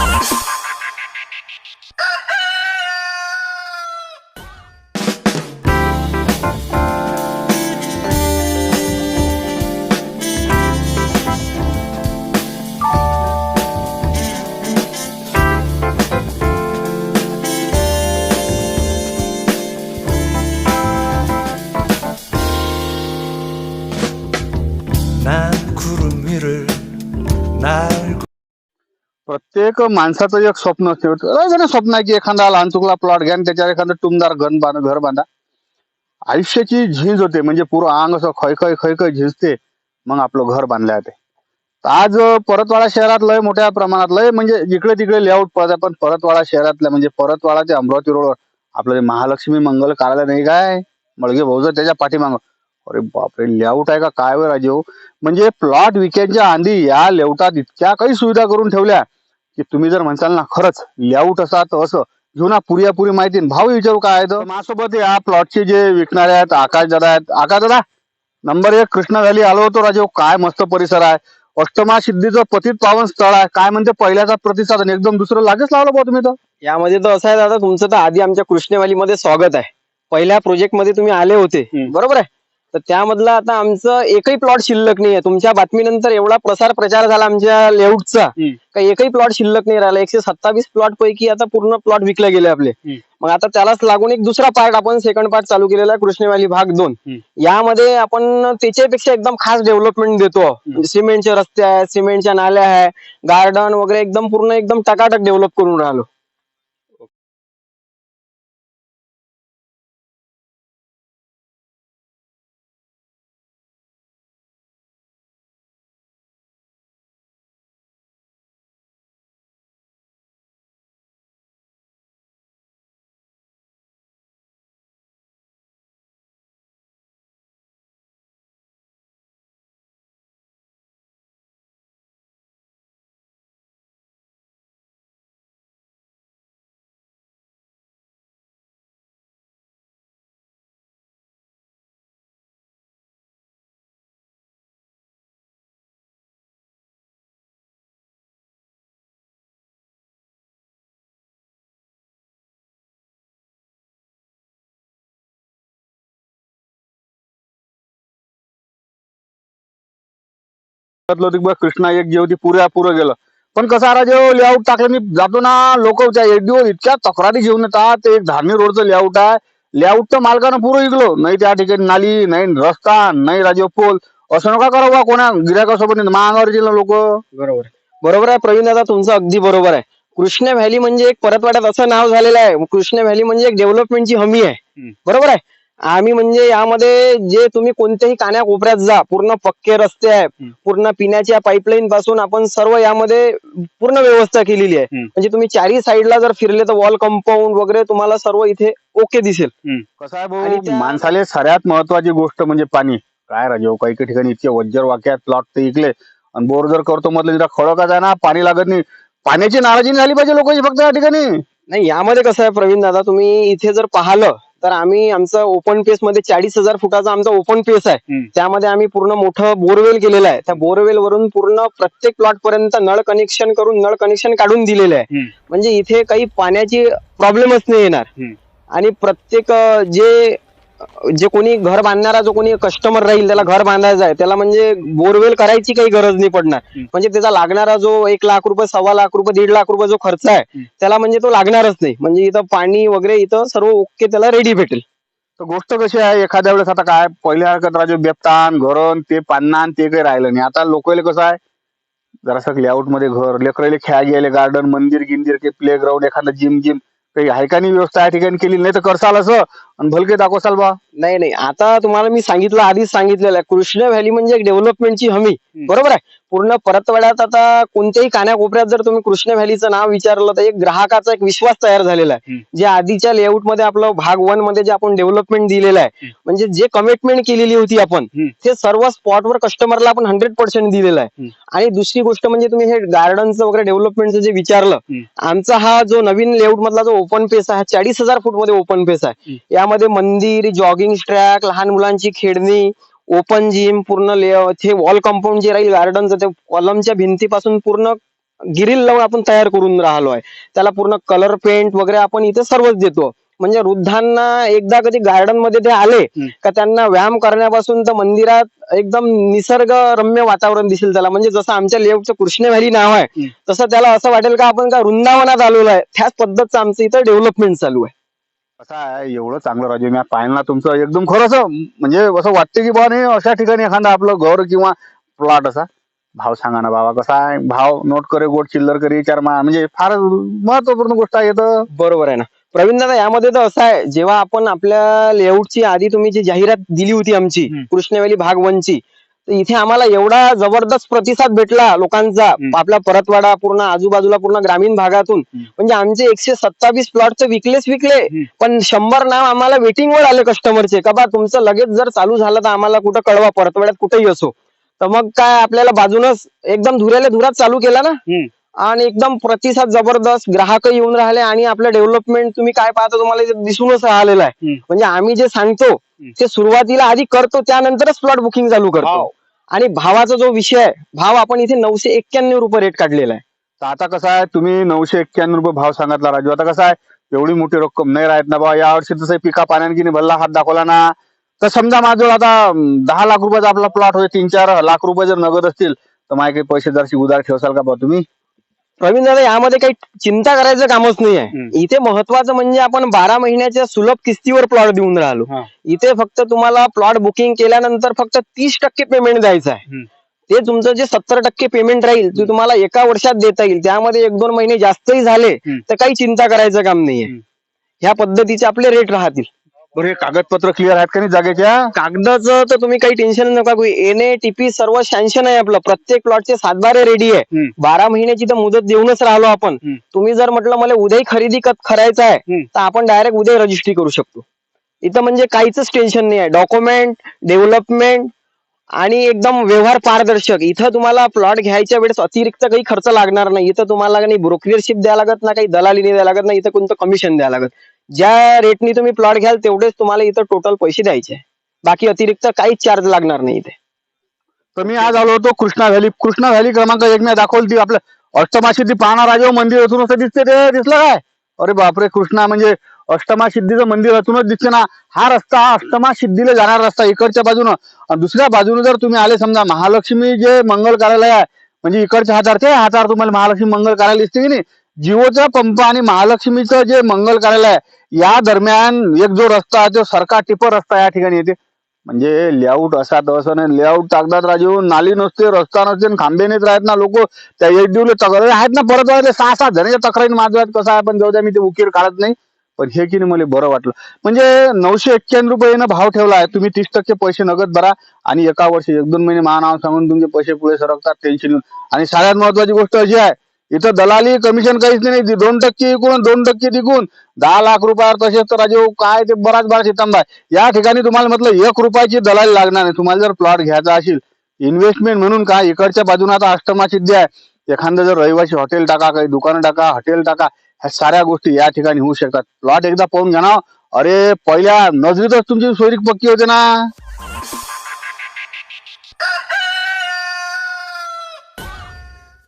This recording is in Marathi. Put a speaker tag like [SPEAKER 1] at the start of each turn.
[SPEAKER 1] Oh,
[SPEAKER 2] एक माणसाचं एक स्वप्न असते. स्वप्न आहे की एखादा लहान चुकला प्लॉट घ्या आणि त्याच्यावर एखादं टुमदार घर बांध घर बांधा. आयुष्याची झीज होते. म्हणजे पूर्ण अंग असं खयखय खयखय झिजते. मग आपलं घर बांधलं जाते. आज परतवाडा शहरात लय मोठ्या प्रमाणात लय म्हणजे जिकडे तिकडे लेआउट पडत पण परतवाडा शहरातल्या म्हणजे परतवाडा ते अमरावती रोडवर आपलं महालक्ष्मी मंगल कार्यालय नाही काय? मळगे भाऊचं त्याच्या पाठीमागं. अरे बापरे लेआउट आहे का? काय राजे राजीव म्हणजे प्लॉट विकेंडच्या आधी या लेआउटात इतक्या काही सुविधा करून ठेवल्या. की तुम्ही जर म्हणसाल ना खरंच लेआउट असा तर असं. घेऊ ना पुरी माहिती. भाव विचारू काय तर? माझ्यासोबत या प्लॉटचे जे विकणारे आहेत आकाश दादा आहेत. आकाश दादा नंबर एक कृष्णा व्हॅली आलो होतो राजीव काय मस्त परिसर आहे. अष्टमा सिद्धीचं पतित पावन स्थळ आहे. काय म्हणते पहिल्याचा प्रतिसाद. एकदम दुसरं लागेच लावलं बा तुम्ही तर.
[SPEAKER 3] यामध्ये तर असं आहे दादा तुमचं तर आधी आमच्या कृष्णवालीमध्ये स्वागत आहे. पहिल्या प्रोजेक्टमध्ये तुम्ही आले होते. बरोबर आहे? तर त्यामधलं आता आमचं एकही प्लॉट शिल्लक नाही आहे तुमच्या बातमीनंतर एवढा प्रसार प्रचार झाला आमच्या लेआउटचा. का एकही प्लॉट शिल्लक नाही राहिला. एकशे सत्तावीस प्लॉट पैकी आता पूर्ण प्लॉट विकले गेले आपले. मग आता त्यालाच लागून एक दुसरा पार्ट आपण सेकंड पार्ट चालू केलेला आहे कृष्णवाली भाग दोन. यामध्ये आपण त्याच्यापेक्षा एकदम खास डेव्हलपमेंट देतो. म्हणजे सिमेंटचे रस्ते आहेत सिमेंटच्या नाल्या आहे गार्डन वगैरे एकदम पूर्ण एकदम टकाटक डेव्हलप करून राहिलो.
[SPEAKER 2] बा कृष्णा एक जे होती पुऱ्या पुरं गेलं. पण कसं राजे लेआउट टाकलं मी जातो ना लोक एडीओ इतक्या तक्रारी घेऊन येतात ते एक धार्मिक रोडचं लेआउट आहे. लेआउट तर मालकानं पुरं इकलो. नाही त्या ठिकाणी नाली नाही रस्ता नाही राजे पोल. असं नका करा बा कोणा गिरायकासोबत महागावर लोक.
[SPEAKER 3] बरोबर बरोबर आहे प्रवीण दादा तुमचं अगदी बरोबर आहे. कृष्ण व्हॅली म्हणजे एक परतवाड्यात असं नाव झालेलं आहे. कृष्ण व्हॅली म्हणजे एक डेव्हलपमेंटची हमी आहे. बरोबर आहे? आम्ही म्हणजे यामध्ये जे तुम्ही कोणत्याही कान्याकोपऱ्यात जा पूर्ण पक्के रस्ते आहे. पूर्ण पिण्याच्या पाईपलाईन पासून आपण सर्व यामध्ये पूर्ण व्यवस्था केलेली आहे. म्हणजे तुम्ही चारही साईडला जर फिरले तर वॉल कंपाऊंड वगैरे तुम्हाला सर्व इथे ओके दिसेल.
[SPEAKER 2] कसं आहे भाऊ? माणसाले सगळ्यात महत्वाची गोष्ट म्हणजे पाणी. काय राजे काही काही ठिकाणी इतके वज्जर वाक्यात प्लॉट ते इकले. आणि बोर जर करतो म्हटलं तिथं खडकच आहे ना पाणी लागत नाही. पाण्याची नाराजी झाली पाहिजे लोकांची फक्त या ठिकाणी.
[SPEAKER 3] नाही यामध्ये कसं आहे प्रवीण दादा तुम्ही इथे जर पाहिलं तर आम्ही आमचं ओपन पेस मध्ये चाळीस हजार फुटाचा आमचा ओपन पेस आहे. त्यामध्ये आम्ही पूर्ण मोठं बोरवेल केलेलं आहे त्या बोरवेल वरून पूर्ण प्रत्येक प्लॉट पर्यंत नळ कनेक्शन करून नळ कनेक्शन काढून दिलेलं आहे. म्हणजे इथे काही पाण्याची प्रॉब्लेमच नाही येणार. आणि प्रत्येक जे जे कोणी घर बांधणारा जो कोणी कस्टमर राहील त्याला घर बांधायचं आहे त्याला म्हणजे बोरवेल करायची काही गरज नाही पडणार. म्हणजे त्याचा लागणारा जो एक लाख रुपये सव्वा लाख रुपये दीड लाख रुपये जो खर्च आहे. त्याला म्हणजे तो लागणारच नाही. म्हणजे इथं पाणी वगैरे इथं सर्व ओके त्याला रेडी भेटेल.
[SPEAKER 2] तर गोष्ट कशी आहे एखाद्या वेळेस आता काय पहिल्या हरकत राजू बेपतान घरण ते पान्नान ते काही राहिलं नाही. आता लोकांना कसं आहे जरासं लेआउटमध्ये घर लेकराले खेळा गेले गार्डन मंदिर गिंदिर के प्ले ग्राउंड एखादं जिम जिम काही नाही व्यवस्था या ठिकाणी केली नाही तर करसाल असं. आणि भलके दाखवसाल बा.
[SPEAKER 3] नाही नाही. आता तुम्हाला मी सांगितलं आधीच सांगितलेलं आहे. कृष्ण व्हॅली म्हणजे एक डेव्हलपमेंटची हमी. बरोबर आहे? पूर्ण परतवाड्यात आता कोणत्याही कान्याकोपऱ्यात जर तुम्ही कृष्ण व्हॅलीचं नाव विचारलं तर एक ग्राहकाचा एक विश्वास तयार झालेला आहे. जे आधीच्या लेआउटमध्ये आपलं भाग वनमध्ये जे आपण डेव्हलपमेंट दिलेलं आहे. म्हणजे जे कमिटमेंट केलेली होती आपण. ते सर्व स्पॉटवर कस्टमरला आपण हंड्रेड पर्सेंट दिलेलं आहे. आणि दुसरी गोष्ट म्हणजे तुम्ही हे गार्डनचं वगैरे डेव्हलपमेंटचं जे विचारलं. आमचा हा जो नवीन लेआउट मधला जो ओपन पेस आहे चाळीस हजार फूटमध्ये ओपन पेस आहे यामध्ये मंदिर जॉगिंग ट्रॅक लहान मुलांची खेळणी ओपन जिम पूर्ण ले- ते वॉल कंपाऊंड जे राहील गार्डनचं ते कॉलमच्या भिंतीपासून पूर्ण गिरील लावून आपण तयार करून राहिलो आहे. त्याला पूर्ण कलर पेंट वगैरे आपण इथे सर्वच देतो. म्हणजे वृद्धांना एकदा कधी गार्डनमध्ये ते आले का त्यांना व्यायाम करण्यापासून तर मंदिरात एकदम निसर्ग रम्य वातावरण दिसेल त्याला. म्हणजे जसं आमच्या लेआउटचं कृष्ण व्हॅली नाव आहे तसं त्याला असं वाटेल का आपण का वृंदावनात आलेलो आहे. त्याच पद्धतचं आमचं इथं डेव्हलपमेंट चालू आहे.
[SPEAKER 2] कसं आहे? एवढं चांगलं राजू मी पाहिलं ना तुमचं एकदम खरंच म्हणजे असं वाटतं की बाबा नाही अशा ठिकाणी एखादा आपलं घर किंवा प्लॉट असा. भाव सांगा ना बाबा कसा आहे? भाव नोट करे गोट चिल्लर करे चार मा म्हणजे फार महत्त्वपूर्ण गोष्ट आहे तर.
[SPEAKER 3] बरोबर आहे ना. प्रवीण दादा यामध्ये तर असं आहे जेव्हा आपण आपल्या लेआउटची आधी तुम्ही जी जाहिरात दिली होती आमची. कृष्णवेली भाग वनची इथे आम्हाला एवढा जबरदस्त प्रतिसाद भेटला लोकांचा. आपला परतवाडा पूर्ण आजूबाजूला पूर्ण ग्रामीण भागातून. म्हणजे आमचे एकशे सत्तावीस प्लॉट विकलेच विकले. पण शंभर नाव आम्हाला waiting वर आले कस्टमरचे का बा तुमचं लगेच जर चालू झालं तर आम्हाला कुठं कळवा परतवाड्यात कुठेही असो तर मग काय आपल्याला बाजूनच एकदम धुऱ्याला धुरात चालू केला ना आणि एकदम प्रतिसाद जबरदस्त ग्राहक येऊन राहिले आणि आपलं डेव्हलपमेंट तुम्ही काय पाहता तुम्हाला दिसूनच राहिलेलं आहे. म्हणजे आम्ही जे सांगतो ते सुरुवातीला आधी करतो त्यानंतरच प्लॉट बुकिंग चालू करतो. आणि भावाचा जो विषय आहे भाव आपण इथे नऊशे एक्क्याण्णव रुपये रेट काढलेला आहे.
[SPEAKER 2] तर आता कसं आहे तुम्ही नऊशे एक्क्याण्णव रुपये भाव सांगितला राजू. आता कसं आहे एवढी मोठी रक्कम नाही राहत ना बा यावर्षी तसं पिका पाण्याने भल्ला हात दाखवला ना तर समजा माझं आता दहा लाख रुपयाचा आपला प्लॉट होईल तीन चार लाख रुपये जर नगद असतील तर माझ्या काही पैसे जरशी उधार ठेवसाल का बा तुम्ही?
[SPEAKER 3] प्रवीण दादा यामध्ये काही चिंता करायचं कामच नाही आहे. इथे महत्वाचं म्हणजे आपण बारा महिन्याच्या सुलभ किस्तीवर प्लॉट देऊन राहिलो. इथे फक्त तुम्हाला प्लॉट बुकिंग केल्यानंतर फक्त तीस टक्के पेमेंट द्यायचं आहे. ते तुमचं जे सत्तर टक्के पेमेंट राहील ते तुम्हाला एका वर्षात देता येईल त्यामध्ये एक दोन महिने जास्तही झाले. तर काही चिंता करायचं काम नाहीये. ह्या पद्धतीचे आपले रेट राहतील
[SPEAKER 2] बरं हे कागदपत्र क्लिअर आहेत का नाही जागेच्या?
[SPEAKER 3] कागदाचं तर तुम्ही काही टेन्शन नका घेऊ. एन ए टीपी सर्व सँक्शन आहे आपलं. प्रत्येक प्लॉटचे सातबारे रेडी आहे.
[SPEAKER 2] हम्म.
[SPEAKER 3] बारा महिन्याची तर मुदत देऊनच राहिलो आपण
[SPEAKER 2] हम्म.
[SPEAKER 3] तुम्ही जर म्हटलं मला उद्याही खरेदी करायचं आहे
[SPEAKER 2] हम्म.
[SPEAKER 3] तर आपण डायरेक्ट उद्या रजिस्ट्री करू शकतो. इथं म्हणजे काहीच टेन्शन नाही आहे. डॉक्युमेंट डेव्हलपमेंट आणि एकदम व्यवहार पारदर्शक. इथं तुम्हाला प्लॉट घ्यायच्या वेळेस अतिरिक्त काही खर्च लागणार नाही. इथं तुम्हाला नाही ब्रोकरशिप द्यायला लागत ना काही दलालीने द्यायला लागत ना इथं कोणतं कमिशन द्यायला लागत. ज्या रेटनी तुम्ही प्लॉट घ्याल तेवढेच तुम्हाला इथं टोटल पैसे द्यायचे बाकी अतिरिक्त काहीच चार्ज लागणार नाही इथे.
[SPEAKER 2] तर मी आज आलो होतो कृष्णा व्हॅली कृष्णा व्हॅली क्रमांक एक मी दाखवली ती आपलं अष्टमा सिद्धी पाहणार राजा मंदिर असून असं दिसते ते दिसलं काय? अरे बापरे कृष्णा म्हणजे अष्टमा सिद्धीचं मंदिर असूनच दिसते ना. हा रस्ता हा अष्टमा सिद्धीला जाणारा रस्ता इकडच्या बाजूनं. आणि दुसऱ्या बाजूने जर तुम्ही आले समजा महालक्ष्मी जे मंगल कार्यालय आहे म्हणजे इकडच्या हातार ते हातार तुम्हाला महालक्ष्मी मंगल कार्यालय दिसते की नाही? जिओचा पंप आणि महालक्ष्मीचं जे मंगल कार्यालय आहे या दरम्यान एक जो रस्ता आहे तो सरकार टिपर रस्ता या ठिकाणी येते. म्हणजे लेआउट असा तसं नाही. लेआउट टाकतात राजू नाली नसते रस्ता नसते आणि खांबे नेत राहत ना लोक. त्या एक दिवले तक्रारी आहेत ना परत वाजले सहा सात जणांच्या तक्रारी माझ्या कसं आहे पण जाऊ द्या मी ते उकीर काढत नाही. पण हे की नाही मला बरं वाटलं. म्हणजे नऊशे एक्क्याण्णव रुपयानं भाव ठेवला आहे. तुम्ही तीस टक्के पैसे नगद भरा आणि एका वर्षी एक दोन महिने महानाव सांगून तुमचे पैसे पुढे सरकतात टेन्शन आणि सगळ्यात महत्वाची गोष्ट अशी आहे इथं दलाली कमिशन काहीच नाही. दोन टक्के इकून दोन टक्के तिकून दहा लाख रुपयावर तसेच तर राजू काय ते बराच बराच हितांब आहे या ठिकाणी तुम्हाला म्हटलं एक रुपयाची दलाली लागणार नाही. तुम्हाला जर प्लॉट घ्यायचा असेल इन्व्हेस्टमेंट म्हणून काय इकडच्या बाजूने आता अष्टमा सिद्धी आहे. एखादं जर रहिवासी हॉटेल टाका काही दुकान टाका हॉटेल टाका ह्या साऱ्या गोष्टी या ठिकाणी होऊ शकतात. प्लॉट एकदा पाहून घ्या ना. अरे पहिल्या नजरेतच तुमची सोयरीक पक्की होते ना.